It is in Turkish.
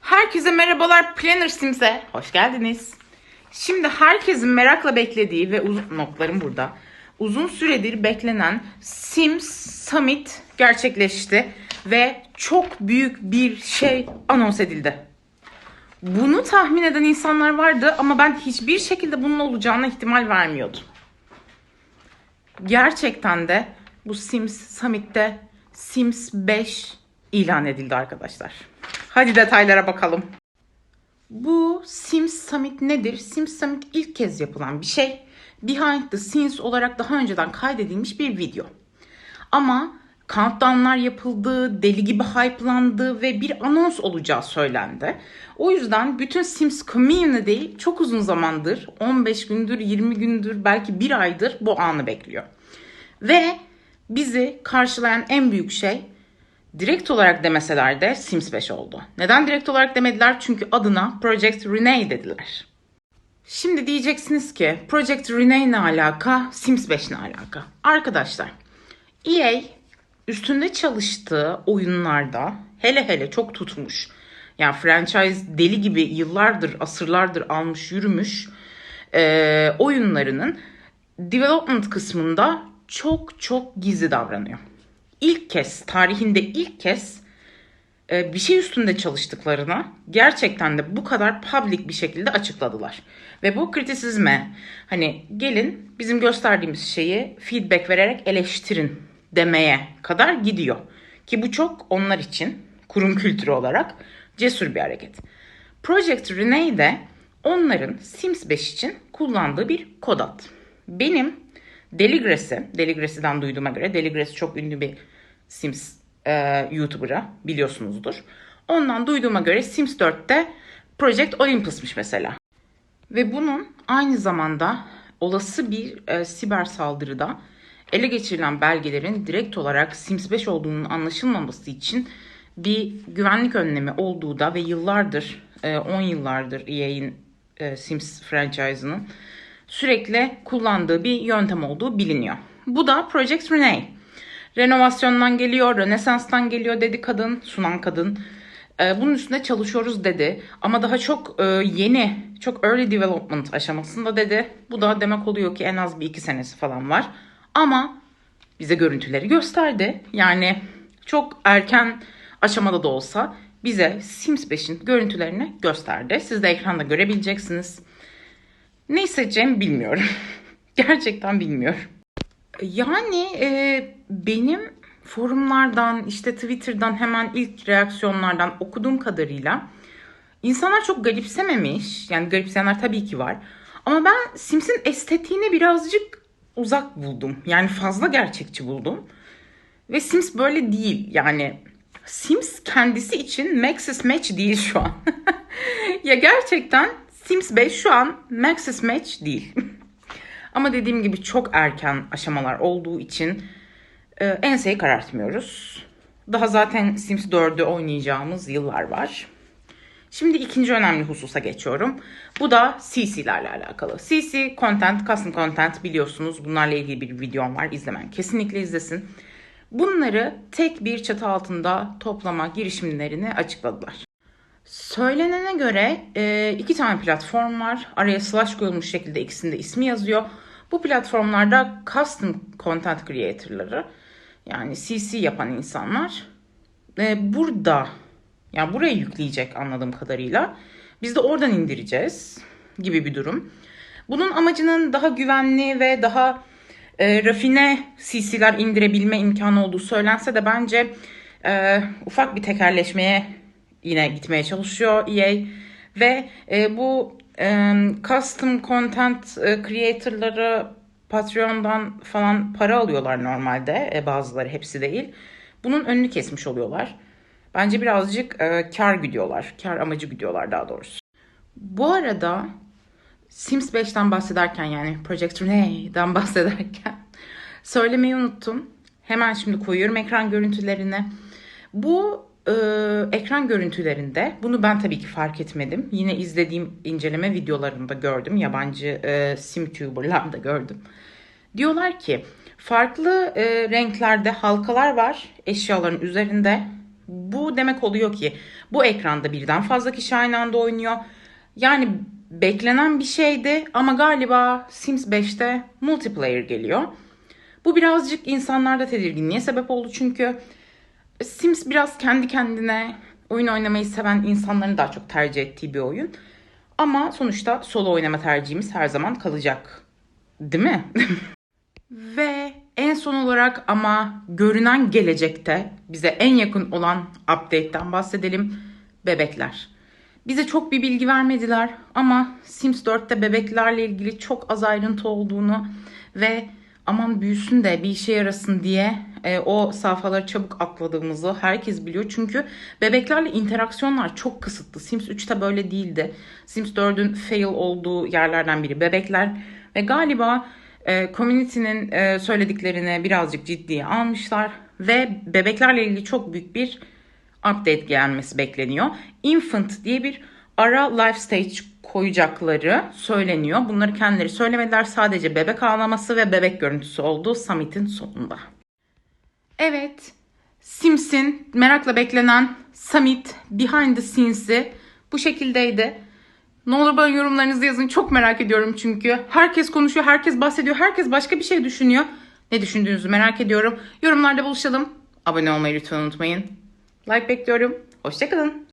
Herkese merhabalar Planner Sims'e hoş geldiniz. Şimdi herkesin merakla beklediği ve uzun notlarım burada. Uzun süredir beklenen Sims Summit gerçekleşti ve çok büyük bir şey anons edildi. Bunu tahmin eden insanlar vardı ama ben hiçbir şekilde bunun olacağına ihtimal vermiyordum. Gerçekten de bu Sims Summit'te Sims 5 ilan edildi arkadaşlar. Hadi detaylara bakalım. Bu Sims Summit nedir? Sims Summit ilk kez yapılan bir şey. Behind the scenes olarak daha önceden kaydedilmiş bir video. Ama countdownlar yapıldı, deli gibi hype'landı ve bir anons olacağı söylendi. O yüzden bütün Sims community çok uzun zamandır, 15 gündür, 20 gündür, belki bir aydır bu anı bekliyor. Ve bizi karşılayan en büyük şey direkt olarak demeseler de Sims 5 oldu. Neden direkt olarak demediler? Çünkü adına Project Renee dediler. Şimdi diyeceksiniz ki Project Renee ne alaka, Sims 5 ne alaka? Arkadaşlar, EA üstünde çalıştığı oyunlarda hele hele çok tutmuş. Yani franchise deli gibi yıllardır, asırlardır almış yürümüş e, oyunlarının development kısmında çok çok gizli davranıyor. İlk kez, tarihinde ilk kez e, bir şey üstünde çalıştıklarını gerçekten de bu kadar public bir şekilde açıkladılar. Ve bu kritisizme hani gelin bizim gösterdiğimiz şeyi feedback vererek eleştirin demeye kadar gidiyor. Ki bu çok onlar için kurum kültürü olarak cesur bir hareket. Project Renee de onların Sims 5 için kullandığı bir kod ad. Benim Deligress'i, Deligress'den duyduğuma göre Deligress çok ünlü bir Sims e, YouTuber'a biliyorsunuzdur. Ondan duyduğuma göre Sims 4'te Project Olympus'muş mesela. Ve bunun aynı zamanda olası bir e, siber saldırıda ele geçirilen belgelerin direkt olarak Sims 5 olduğunun anlaşılmaması için bir güvenlik önlemi olduğu da ve yıllardır, e, 10 yıllardır EA'in e, Sims franchise'ının sürekli kullandığı bir yöntem olduğu biliniyor. Bu da Project Renee. Renovasyondan geliyor, Rönesans'tan geliyor dedi kadın, sunan kadın. Ee, bunun üstünde çalışıyoruz dedi. Ama daha çok e, yeni, çok early development aşamasında dedi. Bu da demek oluyor ki en az bir iki senesi falan var. Ama bize görüntüleri gösterdi. Yani çok erken aşamada da olsa bize Sims 5'in görüntülerini gösterdi. Siz de ekranda görebileceksiniz. Ne hissedeceğimi bilmiyorum. Gerçekten bilmiyorum. Yani e, benim forumlardan işte Twitter'dan hemen ilk reaksiyonlardan okuduğum kadarıyla insanlar çok garipsememiş. Yani garipseyenler tabii ki var. Ama ben Sims'in estetiğini birazcık uzak buldum. Yani fazla gerçekçi buldum. Ve Sims böyle değil. Yani Sims kendisi için Maxis Match değil şu an. ya gerçekten Sims 5 şu an Maxis Match değil. Ama dediğim gibi çok erken aşamalar olduğu için e, enseyi karartmıyoruz. Daha zaten Sims 4'ü oynayacağımız yıllar var. Şimdi ikinci önemli hususa geçiyorum. Bu da CC'lerle alakalı. CC content, custom content biliyorsunuz. Bunlarla ilgili bir videom var. İzlemen kesinlikle izlesin. Bunları tek bir çatı altında toplama girişimlerini açıkladılar. Söylenene göre e, iki tane platform var. Araya slash koyulmuş şekilde ikisinde ismi yazıyor. Bu platformlarda custom content creator'ları yani CC yapan insanlar e, burada yani buraya yükleyecek anladığım kadarıyla. Biz de oradan indireceğiz gibi bir durum. Bunun amacının daha güvenli ve daha e, rafine CC'ler indirebilme imkanı olduğu söylense de bence e, ufak bir tekerleşmeye yine gitmeye çalışıyor EA ve e, bu e, custom content e, creator'ları Patreon'dan falan para alıyorlar normalde. E, bazıları hepsi değil. Bunun önünü kesmiş oluyorlar. Bence birazcık e, kar gidiyorlar. Kar amacı gidiyorlar daha doğrusu. Bu arada Sims 5'ten bahsederken yani Project Renee'den bahsederken söylemeyi unuttum. Hemen şimdi koyuyorum ekran görüntülerini. Bu e, ekran görüntülerinde bunu ben tabii ki fark etmedim. Yine izlediğim inceleme videolarında gördüm. Yabancı e, simtuber'larda gördüm. Diyorlar ki farklı e, renklerde halkalar var eşyaların üzerinde. Bu demek oluyor ki bu ekranda birden fazla kişi aynı anda oynuyor. Yani beklenen bir şeydi ama galiba Sims 5'te multiplayer geliyor. Bu birazcık insanlarda tedirginliğe sebep oldu çünkü Sims biraz kendi kendine oyun oynamayı seven insanların daha çok tercih ettiği bir oyun. Ama sonuçta solo oynama tercihimiz her zaman kalacak. Değil mi? Ve en son olarak ama görünen gelecekte bize en yakın olan update'ten bahsedelim. Bebekler. Bize çok bir bilgi vermediler ama Sims 4'te bebeklerle ilgili çok az ayrıntı olduğunu ve aman büyüsün de bir işe yarasın diye e, o safhaları çabuk atladığımızı herkes biliyor. Çünkü bebeklerle interaksiyonlar çok kısıtlı. Sims 3'te böyle değildi. Sims 4'ün fail olduğu yerlerden biri bebekler ve galiba e, community'nin e, söylediklerini birazcık ciddiye almışlar ve bebeklerle ilgili çok büyük bir update gelmesi bekleniyor. Infant diye bir ara life stage koyacakları söyleniyor. Bunları kendileri söylemediler. Sadece bebek ağlaması ve bebek görüntüsü oldu Summit'in sonunda. Evet, Sims'in merakla beklenen Summit Behind the Scenes'i bu şekildeydi. Ne olur bana yorumlarınızı yazın. Çok merak ediyorum çünkü. Herkes konuşuyor, herkes bahsediyor, herkes başka bir şey düşünüyor. Ne düşündüğünüzü merak ediyorum. Yorumlarda buluşalım. Abone olmayı lütfen unutmayın. Like bekliyorum. Hoşçakalın.